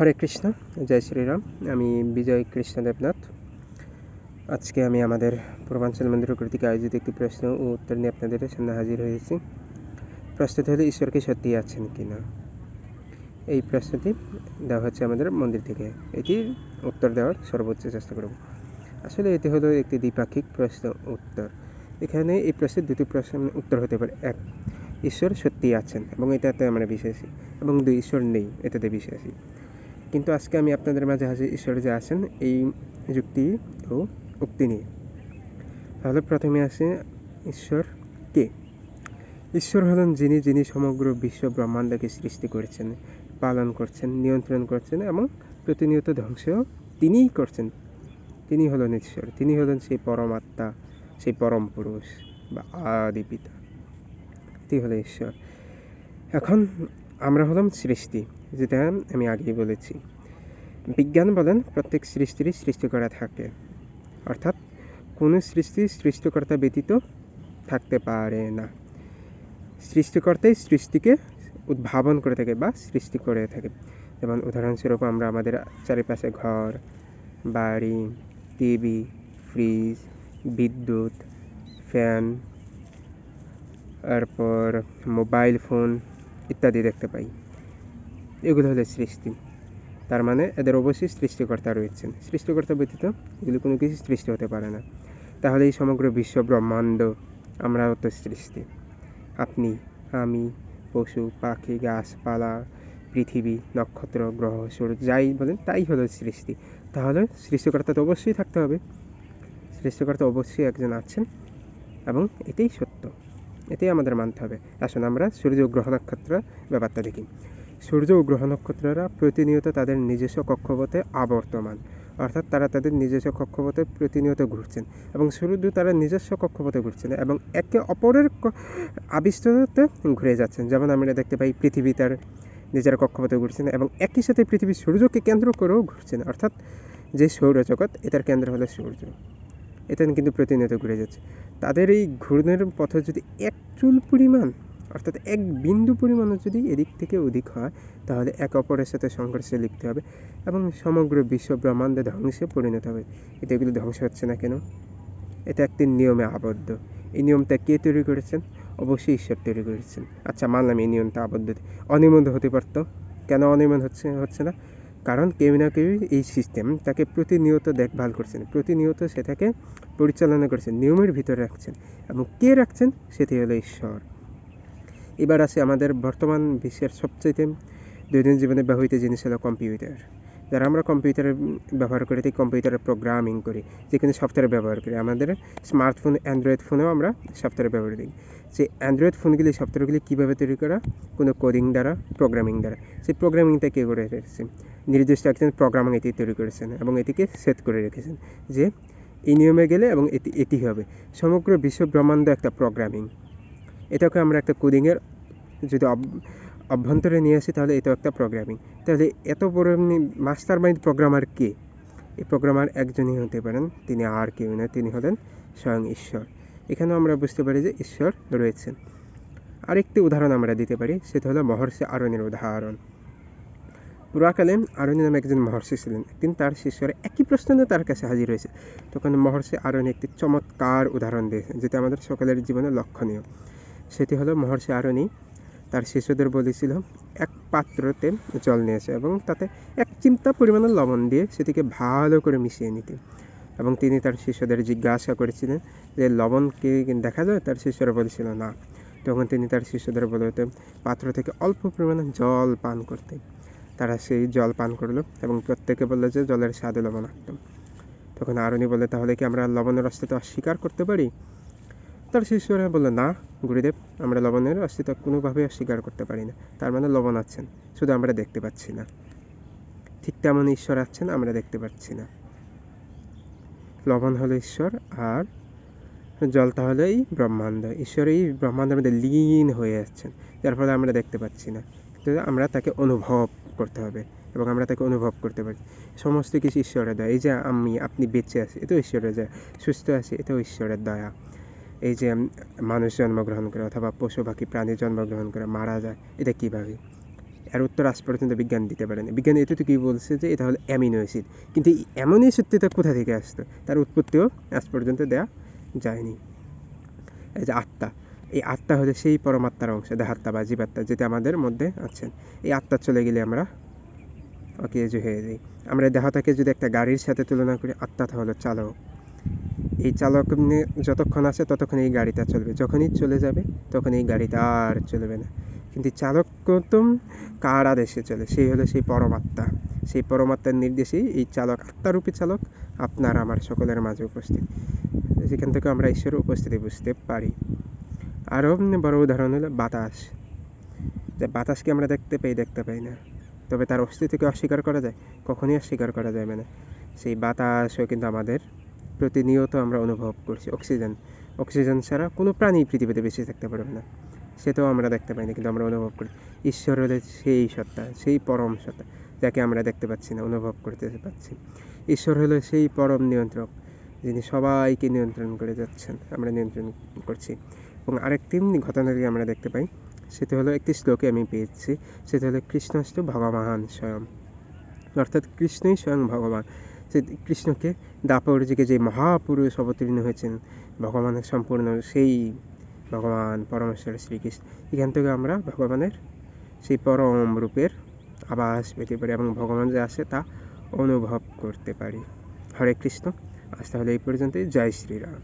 হরে কৃষ্ণ, জয় শ্রীরাম। আমি বিজয় কৃষ্ণ দেবনাথ। আজকে আমি আমাদের পূর্বাঞ্চল মন্দির কর্তৃক আয়োজিত একটি প্রশ্ন ও উত্তর নিয়ে আপনাদের সামনে হাজির হয়েছি। প্রশ্নটি হলো ঈশ্বরকে সত্যি আছেন কি না এই প্রশ্নটি দেওয়া হচ্ছে আমাদের মন্দির থেকে। এটি উত্তর দেওয়ার সর্বোচ্চ চেষ্টা করব। আসলে এটি হলো একটি দ্বিপাক্ষিক প্রশ্ন উত্তর। এখানে এই প্রশ্নের দুটি প্রশ্ন উত্তর হতে পারে। এক, ঈশ্বর সত্যি আছেন এবং এটাতে আমরা বিশ্বাসী এবং দুই, ঈশ্বর নেই, এটাতে বিশ্বাসী। কিন্তু আজকে আমি আপনাদের মাঝে হাজির ঈশ্বর যে আছেন, এই যুক্তি ও উক্তি নিয়ে। তাহলে প্রথমে আসে, ঈশ্বর কে? ঈশ্বর হলেন যিনি যিনি সমগ্র বিশ্ব ব্রহ্মাণ্ডকে সৃষ্টি করেছেন, পালন করছেন, নিয়ন্ত্রণ করছেন এবং প্রতিনিয়ত ধ্বংস তিনিই করছেন। তিনি হলেন ঈশ্বর, তিনি হলেন সেই পরমাত্মা, সেই পরম পুরুষ বা আদি পিতা। তিনি হলেন ঈশ্বর। এখন আমরা হলাম সৃষ্টি, যেটা আমি আগেই বলেছি। বিজ্ঞান বলেন প্রত্যেক সৃষ্টিরই সৃষ্টি করা থাকে। অর্থাৎ কোনো সৃষ্টি সৃষ্টিকর্তা ব্যতীত থাকতে পারে না। সৃষ্টিকর্তাই সৃষ্টিকে উদ্ভাবন করে থাকে বা সৃষ্টি করে থাকে। যেমন উদাহরণস্বরূপ আমরা আমাদের চারিপাশে ঘর, বাড়ি, টিভি, ফ্রিজ, বিদ্যুৎ, ফ্যান, তারপর মোবাইল ফোন ইত্যাদি দেখতে পাই। এগুলো হলো সৃষ্টি। তার মানে এদের অবশ্যই সৃষ্টিকর্তা রয়েছেন। সৃষ্টিকর্তা ব্যতীত এগুলো কোনো কিছু সৃষ্টি হতে পারে না। তাহলে এই সমগ্র বিশ্ব ব্রহ্মাণ্ড আমরাও তো সৃষ্টি। আপনি, আমি, পশু, পাখি, গাছপালা, পৃথিবী, নক্ষত্র, গ্রহ, সূর্য, যাই বলেন, তাই হলো সৃষ্টি। তাহলে সৃষ্টিকর্তা তো অবশ্যই থাকতে হবে। সৃষ্টিকর্তা অবশ্যই একজন আছেন এবং এটাই সত্য। এটাই আমাদের মানতে হবে। আসুন আমরা সূর্য গ্রহ নক্ষত্র ব্যাপারটা দেখি। সূর্য ও গ্রহ নক্ষত্ররা প্রতিনিয়ত তাদের নিজস্ব কক্ষপথে আবর্তমান। অর্থাৎ তারা তাদের নিজস্ব কক্ষপথে প্রতিনিয়ত ঘুরছেন এবং শুধু তারা নিজস্ব কক্ষপথে ঘুরছেন এবং একে অপরের আবিষ্কারতে ঘুরে যাচ্ছেন। যেমন আমরা দেখতে পাই, পৃথিবী তার নিজের কক্ষপথে ঘুরছেন এবং একই সাথে পৃথিবী সূর্যকে কেন্দ্র করেও ঘুরছেন। অর্থাৎ যে সৌরজগৎ, এটার কেন্দ্র হলো সূর্য। এটা কিন্তু প্রতিনিয়ত ঘুরে যাচ্ছে। তাদের এই ঘূর্ণের পথে যদি এক চুল পরিমাণ, অর্থাৎ এক বিন্দু পরিমাণও যদি এদিক থেকে অধিক হয়, তাহলে এক অপরের সাথে সংঘর্ষে লিখতে হবে এবং সমগ্র বিশ্ব ব্রহ্মাণ্ডে ধ্বংসে পরিণত হবে। এটা এগুলো ধ্বংস হচ্ছে না কেন? এটা একটি নিয়মে আবদ্ধ। এই নিয়মটা কে তৈরি করেছেন? অবশ্যই ঈশ্বর তৈরি করেছেন। আচ্ছা মানলাম এই নিয়মটা আবদ্ধ। অনিয়মিত হতে পারত? কেন অনিয়মিত হচ্ছে হচ্ছে না? কারণ কেউ না কেউ এই সিস্টেম তাকে প্রতিনিয়ত দেখভাল করছেন, প্রতিনিয়ত সেটাকে পরিচালনা করছেন, নিয়মের ভিতরে রাখছেন এবং কে রাখছেন সেটি হলো ঈশ্বর। এবার আছে আমাদের বর্তমান বিশ্বের সবচেয়ে দৈনন্দিন জীবনে ব্যবহৃত জিনিস হলো কম্পিউটার। যারা আমরা কম্পিউটার ব্যবহার করে থাকি কম্পিউটারে প্রোগ্রামিং করি, যেখানে সফটওয়্যার ব্যবহার করি। আমাদের স্মার্টফোন অ্যান্ড্রয়েড ফোনেও আমরা সফটওয়্যার ব্যবহার করি। যে অ্যান্ড্রয়েড ফোনগুলি সফটওয়্যারগুলি কীভাবে তৈরি করা? কোনো কোডিং দ্বারা প্রোগ্রামিং দ্বারা। সেই প্রোগ্রামিংটা কে করে রেখেছে? নির্দিষ্ট একজন প্রোগ্রামিং এটি তৈরি করেছেন এবং এটিকে সেট করে রেখেছেন যে এই নিয়মে গেলে এবং এটি এটি হবে। সমগ্র বিশ্ব ব্রহ্মাণ্ড একটা প্রোগ্রামিং এটাকে আমরা একটা কোডিংয়ের যদি অভ্যন্তরে নিয়ে আসি তাহলে এটাও একটা প্রোগ্রামিং তাহলে এত বড় মাস্টার মাইন্ড প্রোগ্রামার কে? এই প্রোগ্রামার একজনই হতে পারেন, তিনি আর কেউ না, তিনি হলেন স্বয়ং ঈশ্বর। এখানেও আমরা বুঝতে পারি যে ঈশ্বর রয়েছেন। আরেকটি উদাহরণ আমরা দিতে পারি, সেটা হলো মহর্ষি আরণের উদাহরণ। পুরাকালে আরণি নামে একজন মহর্ষি ছিলেন। একদিন তার শিষ্যরা একই প্রশ্ন তার কাছে হাজির হয়েছে। তখন মহর্ষি আরণি একটি চমৎকার উদাহরণ দিয়েছেন, যেটা আমাদের সকলের জীবনে লক্ষণীয়। সেটি হলো, মহর্ষি আরণি তার শিষ্যদের বলেছিল, এক পাত্রতে জল নিয়েছে এবং তাতে এক চিমটা পরিমাণে লবণ দিয়ে সেটিকে ভালো করে মিশিয়ে নিতে। এবং তিনি তার শিষ্যদের জিজ্ঞাসা করেছিলেন যে, লবণ কি দেখা যায়? তার শিষ্যরা বলেছিল, না। তখন তিনি তার শিষ্যদের বলতেন পাত্র থেকে অল্প পরিমাণে জল পান করতে। তারা সেই জল পান করল এবং প্রত্যেকে বলল যে জলের স্বাদে লবণাক্ত। তখন আরণি বলে তাহলে কি আমরা লবণের অস্তিত্ব অস্বীকার করতে পারি? তার শিষ্যরা বলল, না, গুরুদেব, আমরা লবণের অস্তিত্ব কোনোভাবেই অস্বীকার করতে পারি না। তার মানে লবণ আছেন, শুধু আমরা দেখতে পাচ্ছি না। ঠিক তেমন ঈশ্বর আছেন, আমরা দেখতে পাচ্ছি না। লবণ হলো ঈশ্বর আর জল হলো এই ব্রহ্মাণ্ড। ঈশ্বর এই ব্রহ্মাণ্ডের মধ্যে লীন হয়ে যাচ্ছেন যার ফলে আমরা দেখতে পাচ্ছি না। কিন্তু আমরা তাকে অনুভব করতে হবে এবং আমরা তাকে অনুভব করতে পারি। সমস্ত কিছু ঈশ্বরের দয়া। এই যে আমি, আপনি বেঁচে আছি, এটাও ঈশ্বরের দয়া। সুস্থ আছি, এটাও ঈশ্বরের দয়া। এই যে মানুষ জন্মগ্রহণ করে অথবা পশু, পাখি, প্রাণী জন্মগ্রহণ করে মারা যায়, এটা কীভাবে? এর উত্তর আজ পর্যন্ত বিজ্ঞান দিতে পারেনি। বিজ্ঞান এতটুকুই বলছে যে এটা হলো অ্যামিনো অ্যাসিড। কিন্তু অ্যামিনো অ্যাসিডটা কোথা থেকে আসতো? তার উৎপত্তিও আজ পর্যন্ত দেওয়া যায়নি। এই যে আত্মা। এই আত্মা হলো সেই পরমাত্মার অংশ, দেহাত্মা বা জীবাত্মা যেটা আমাদের মধ্যে আছেন এই আত্মা চলে গেলে আমরা অকেজ হয়ে যাই। আমরা দেহটাকে যদি একটা গাড়ির সাথে তুলনা করি আত্মাটা হলো চালক। এই চালক যতক্ষণ আছে ততক্ষণ এই গাড়িটা চলবে। যখনই চলে যাবে তখন এই গাড়িটা আর চলবে না। কিন্তু চালক তো কার আদেশে চলে? সেই হলো সেই পরমাত্মা। সেই পরমাত্মার নির্দেশেই এই চালক, আত্মারূপী চালক আপনার, আমার সকলের মাঝে উপস্থিত। সেখান থেকে আমরা ঈশ্বরের উপস্থিতি বুঝতে পারি। আরও বড় উদাহরণ হলো বাতাস। যে বাতাসকে আমরা দেখতে পাই দেখতে পাই না। তবে তার অস্তিত্বকে অস্বীকার করা যায়, কখনোই অস্বীকার করা যাবে না। সেই বাতাসও কিন্তু আমাদের প্রতিনিয়ত আমরা অনুভব করছি। অক্সিজেন অক্সিজেন ছাড়া কোনো প্রাণী পৃথিবীতে বেঁচে থাকতে পারবে না। সেটাও আমরা দেখতে পাই না কিন্তু আমরা অনুভব করি। ঈশ্বর হলে সেই সত্তা, সেই পরম সত্তা, যাকে আমরা দেখতে পাচ্ছি না, অনুভব করতে পাচ্ছি। ঈশ্বর হলো সেই পরম নিয়ন্ত্রক, যিনি সবাইকে নিয়ন্ত্রণ করে যাচ্ছেন, আমরা নিয়ন্ত্রণ করছি। এবং আরেকটি ঘটনাটি আমরা দেখতে পাই, সেটি হলো একটি শ্লোকে আমি পেয়েছি, সেটি হলো কৃষ্ণস্থ ভগবান স্বয়ং। অর্থাৎ কৃষ্ণই স্বয়ং ভগবান। সে কৃষ্ণকে দাপর যুগে যে মহাপুরুষ অবতীর্ণ হয়েছেন ভগবানের সম্পূর্ণ সেই ভগবান পরমেশ্বর শ্রীকৃষ্ণ, এখান থেকে আমরা ভগবানের সেই পরম রূপের আবাস পেতে পারি এবং ভগবান যে আসে তা অনুভব করতে পারি। হরে কৃষ্ণ, আজ তাহলে এই পর্যন্তই। জয় শ্রীরাম।